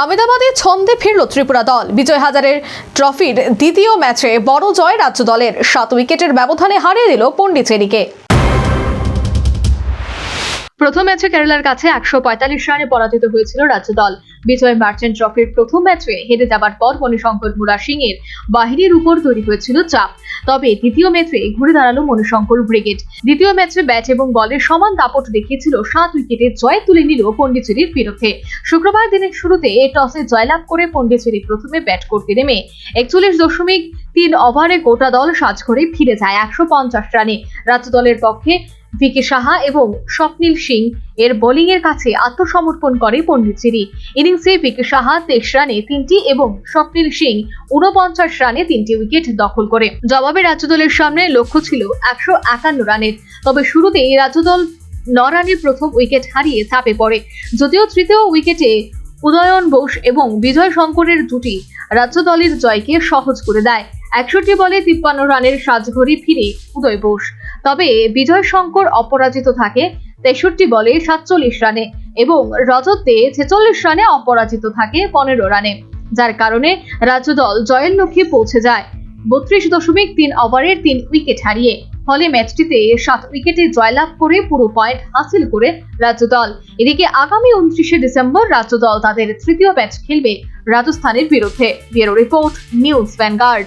আহমেদাবাদে ছন্দে ফিরল ত্রিপুরা দল। বিজয় হাজারের ট্রফির দ্বিতীয় ম্যাচে বড় জয় রাজ্য দলের। সাত উইকেটের ব্যবধানে হারিয়ে দিল পন্ডিচেরিকে প্রথম ম্যাচে কেরালার কাছে একশো পঁয়তাল্লিশ রানে পরাজিত হয়েছিল রাজ্য দল বিজয় মার্চেন্ট ট্রফির প্রথম ম্যাচে হেরে যাবার পর মণিশঙ্কর মুরা সিং এর বাহিনীর উপর তৈরি হয়েছিল চাপ। তবে দ্বিতীয় ম্যাচে ঘুরে দাঁড়াল মণিশঙ্কর ব্রিগেড। দ্বিতীয় ম্যাচে ব্যাট এবং বলের সমান দাপট দেখিয়েছিল সাত উইকেটে জয় তুলে নিল পন্ডিচেরির বিরুদ্ধে। শুক্রবার দিনের শুরুতে টসে জয়লাভ করে পন্ডিচেরি প্রথমে ব্যাট করতে নেমে একচল্লিশ দশমিক তিন ওভারে গোটা দল সাজ করে ফিরে যায় একশো পঞ্চাশ রানে। রাজ্য দলের পক্ষে ভিকি সাহা এবং স্বপ্নীল সিং এর বোলিং এর কাছে আত্মসমর্পণ করে পন্ডিচেরি ইনিংসে ভিকি সাহা তেইশ রানে তিনটি এবং স্বপ্নীল সিং উনপঞ্চাশ রানে তিনটি উইকেট দখল করে। জবাবে রাজ্য দলের সামনে লক্ষ্য ছিল একশো একান্ন রানের। তবে শুরুতেই রাজ্য দল ন রানের প্রথম উইকেট হারিয়ে চাপে পড়ে। যদিও তৃতীয় উইকেটে উদয়ন বোস এবং বিজয় শঙ্করের জুটি রাজ্য দলের জয়কে সহজ করে দেয়। একষট্টি বলে তিপ্পান্ন রানের সাজঘড়ি ফিরে উদয় বোস। তবে বিজয় শঙ্কর অপরাজিত থাকে, তেষট্টি বলে সাতচল্লিশ রানে এবং রজত দে ছেচল্লিশ রানে অপরাজিত থাকে পনেরো রানে, যার কারণে রাজ্য দল জয়ের লক্ষ্যে পৌঁছে যায়। বত্রিশ দশমিক তিন ওভারের তিন উইকেট হারিয়ে ফলে ম্যাচটিতে সাত উইকেটে জয়লাভ করে পুরো পয়েন্ট হাসিল করে রাজ্য দল। এদিকে আগামী উনত্রিশে ডিসেম্বর রাজ্য দল তাদের তৃতীয় ম্যাচ খেলবে রাজস্থানের বিরুদ্ধে। Bureau report, news Vanguard.